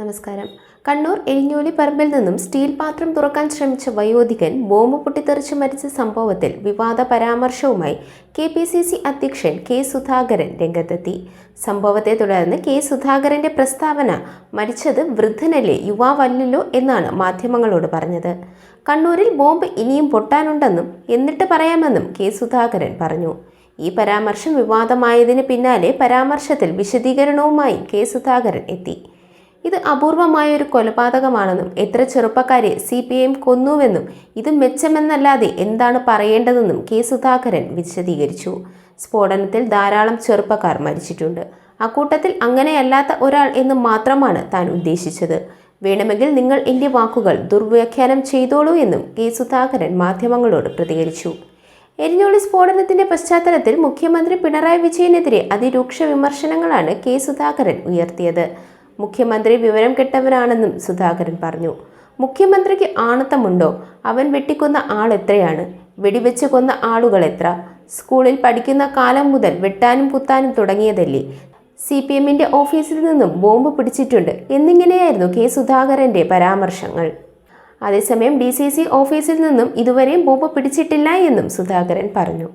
നമസ്കാരം. കണ്ണൂർ എരിഞ്ഞോലി പറമ്പിൽ നിന്നും സ്റ്റീൽ പാത്രം തുറക്കാൻ ശ്രമിച്ച വയോധികൻ ബോംബ് പൊട്ടിത്തെറിച്ച് മരിച്ച സംഭവത്തിൽ വിവാദ പരാമർശവുമായി കെ പി സി സി അധ്യക്ഷൻ കെ സുധാകരൻ രംഗത്തെത്തി. സംഭവത്തെ തുടർന്ന് കെ സുധാകരന്റെ പ്രസ്താവന മരിച്ചത് വൃദ്ധനല്ലേ യുവാവല്ലല്ലോ എന്നാണ് മാധ്യമങ്ങളോട് പറഞ്ഞത്. കണ്ണൂരിൽ ബോംബ് ഇനിയും പൊട്ടാനുണ്ടെന്നും എന്നിട്ട് പറയാമെന്നും കെ സുധാകരൻ പറഞ്ഞു. ഈ പരാമർശം വിവാദമായതിന് പിന്നാലെ പരാമർശത്തിൽ വിശദീകരണവുമായി കെ സുധാകരൻ എത്തി. ഇത് അപൂർവമായ ഒരു കൊലപാതകമാണെന്നും എത്ര ചെറുപ്പക്കാരെ സി പി ഐ എം കൊന്നുവെന്നും ഇത് മെച്ചമെന്നല്ലാതെ എന്താണ് പറയേണ്ടതെന്നും കെ സുധാകരൻ വിശദീകരിച്ചു. സ്ഫോടനത്തിൽ ധാരാളം ചെറുപ്പക്കാർ മരിച്ചിട്ടുണ്ട്. അക്കൂട്ടത്തിൽ അങ്ങനെയല്ലാത്ത ഒരാൾ എന്ന് മാത്രമാണ് താൻ ഉദ്ദേശിച്ചത്. വേണമെങ്കിൽ നിങ്ങൾ എന്റെ വാക്കുകൾ ദുർവ്യാഖ്യാനം ചെയ്തോളൂ എന്നും കെ സുധാകരൻ മാധ്യമങ്ങളോട് പ്രതികരിച്ചു. എരിഞ്ഞോളി സ്ഫോടനത്തിന്റെ പശ്ചാത്തലത്തിൽ മുഖ്യമന്ത്രി പിണറായി വിജയനെതിരെ അതിരൂക്ഷ വിമർശനങ്ങളാണ് കെ സുധാകരൻ ഉയർത്തിയത്. മുഖ്യമന്ത്രി വിവരം കെട്ടവനാണെന്നും സുധാകരൻ പറഞ്ഞു. മുഖ്യമന്ത്രിക്ക് ആണത്തമുണ്ടോ? അവൻ വെട്ടിക്കൊന്ന ആൾ എത്രയാണ്? വെടിവെച്ച് കൊന്ന ആളുകൾ എത്ര? സ്കൂളിൽ പഠിക്കുന്ന കാലം മുതൽ വെട്ടാനും കുത്താനും തുടങ്ങിയതല്ലേ? സി പി എമ്മിന്റെ ഓഫീസിൽ നിന്നും ബോംബ് പിടിച്ചിട്ടുണ്ട് എന്നിങ്ങനെയായിരുന്നു കെ സുധാകരന്റെ പരാമർശങ്ങൾ. അതേസമയം ഡി സി സി ഓഫീസിൽ നിന്നും ഇതുവരെയും ബോംബ് പിടിച്ചിട്ടില്ല എന്നും സുധാകരൻ പറഞ്ഞു.